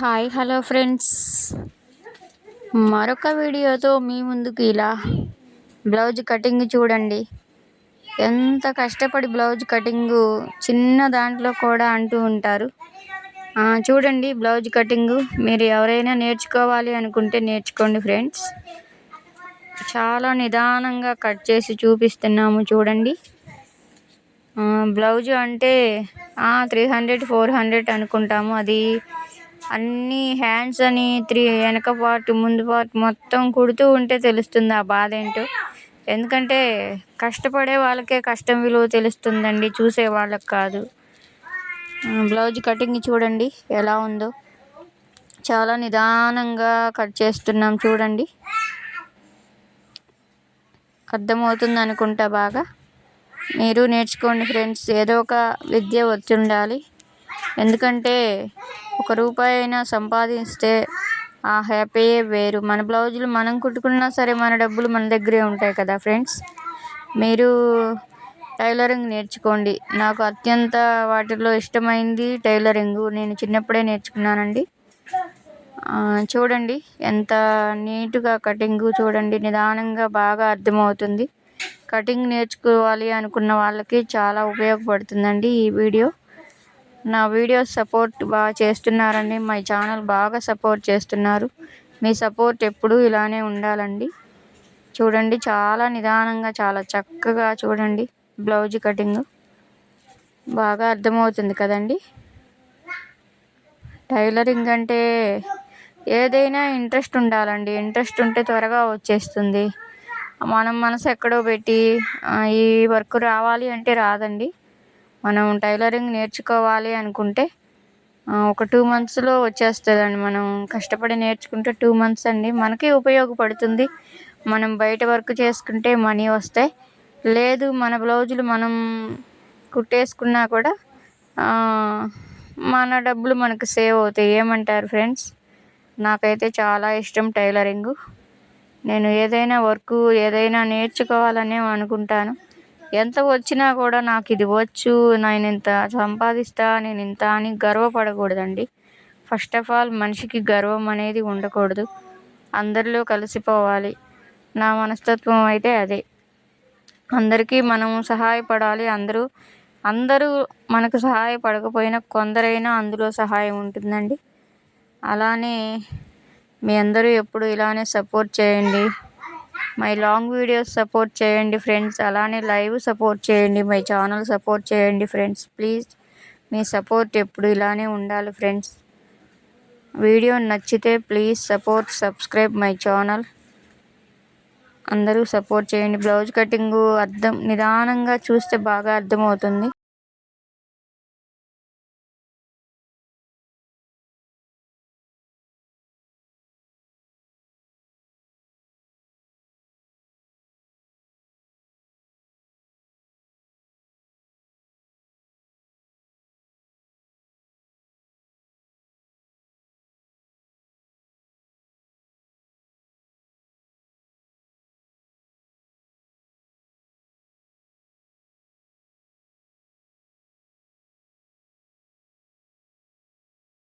Hi hello friends. మరొక వీడియోతో మీ ముందుకు ఇలా బ్లౌజ్ కటింగ్ చూడండి. ఎంత కష్టపడి బ్లౌజ్ కటింగు చిన్న దాంట్లో కూడా అంటూ ఉంటారు. చూడండి బ్లౌజ్ కటింగు. మీరు ఎవరైనా నేర్చుకోవాలి అనుకుంటే నేర్చుకోండి ఫ్రెండ్స్. చాలా నిదానంగా కట్ చేసి చూపిస్తున్నాము చూడండి. బ్లౌజ్ అంటే త్రీ హండ్రెడ్ ఫోర్ హండ్రెడ్ అనుకుంటాము. అది అన్నీ హ్యాండ్స్ అని త్రీ వెనక పార్ట్ ముందు పార్ట్ మొత్తం కుడుతూ ఉంటే తెలుస్తుంది ఆ బాధ ఏంటో. ఎందుకంటే కష్టపడే వాళ్ళకే కష్టం విలువ తెలుస్తుందండి చూసే వాళ్ళకి కాదు. బ్లౌజ్ కటింగ్ చూడండి ఎలా ఉందో. చాలా నిదానంగా కట్ చేస్తున్నాం చూడండి. అర్థమవుతుంది అనుకుంటా బాగా. మీరు నేర్చుకోండి ఫ్రెండ్స్ ఏదో ఒక విద్య వచ్చి ఉండాలి ఎందుకంటే ఒక రూపాయి అయినా సంపాదిస్తే ఆ హ్యాపీయే వేరు. మన బ్లౌజులు మనం కుట్టుకున్నా సరే మన డబ్బులు మన దగ్గరే ఉంటాయి కదా ఫ్రెండ్స్? మీరు టైలరింగ్ నేర్చుకోండి. నాకు అత్యంత వాటిలో ఇష్టమైంది టైలరింగ్. నేను చిన్నప్పుడే నేర్చుకున్నానండి. చూడండి ఎంత నీట్గా కటింగ్ చూడండి. నిదానంగా బాగా అర్థమవుతుంది. కటింగ్ నేర్చుకోవాలి అనుకున్న వాళ్ళకి చాలా ఉపయోగపడుతుందండి ఈ వీడియో. నా వీడియోస్ సపోర్ట్ బాగా చేస్తున్నారండి మా ఛానల్ బాగా సపోర్ట్ చేస్తున్నారు. మీ సపోర్ట్ ఎప్పుడూ ఇలానే ఉండాలండి. చూడండి చాలా నిదానంగా చాలా చక్కగా చూడండి బ్లౌజ్ కటింగ్. బాగా అర్థమవుతుంది కదండి? టైలరింగ్ అంటే ఏదైనా ఇంట్రెస్ట్ ఉండాలండి. ఇంట్రెస్ట్ ఉంటే త్వరగా వచ్చేస్తుంది. మనం మనసు ఎక్కడో పెట్టి ఈ వర్క్ రావాలి అంటే రాదండి. మనం టైలరింగ్ నేర్చుకోవాలి అనుకుంటే ఒక టూ మంత్స్లో వచ్చేస్తుందండి. మనం కష్టపడి నేర్చుకుంటే టూ మంత్స్ అండి. మనకి ఉపయోగపడుతుంది. మనం బయట వర్క్ చేసుకుంటే మనీ వస్తాయి లేదు మన బ్లౌజులు మనం కుట్టేసుకున్నా కూడా మన డబ్బులు మనకు సేవ్ అవుతాయి. ఏమంటారు ఫ్రెండ్స్? నాకైతే చాలా ఇష్టం టైలరింగు. నేను ఏదైనా వర్క్ ఏదైనా నేర్చుకోవాలనే అనుకుంటాను. ఎంత వచ్చినా కూడా నాకు ఇది వచ్చు నేను ఇంత సంపాదిస్తా నేను ఇంత అని గర్వపడకూడదండి. ఫస్ట్ ఆఫ్ ఆల్ మనిషికి గర్వం అనేది ఉండకూడదు. అందరిలో కలిసిపోవాలి. నా మనస్తత్వం అయితే అదే. అందరికీ మనం సహాయపడాలి. అందరూ అందరూ మనకు సహాయపడకపోయినా కొందరైనా అందులో సహాయం ఉంటుందండి. అలానే మీ అందరూ ఎప్పుడు ఇలానే సపోర్ట్ చేయండి. మై లాంగ్ వీడియోస్ సపోర్ట్ చేయండి ఫ్రెండ్స్. అలానే లైవ్ సపోర్ట్ చేయండి. మై ఛానల్ సపోర్ట్ చేయండి ఫ్రెండ్స్. ప్లీజ్ మీ సపోర్ట్ ఎప్పుడు ఇలానే ఉండాలి ఫ్రెండ్స్. వీడియో నచ్చితే please support subscribe my channel. అందరూ సపోర్ట్ చేయండి. బ్లౌజ్ కటింగు అర్థం నిదానంగా చూస్తే బాగా అర్థమవుతుంది.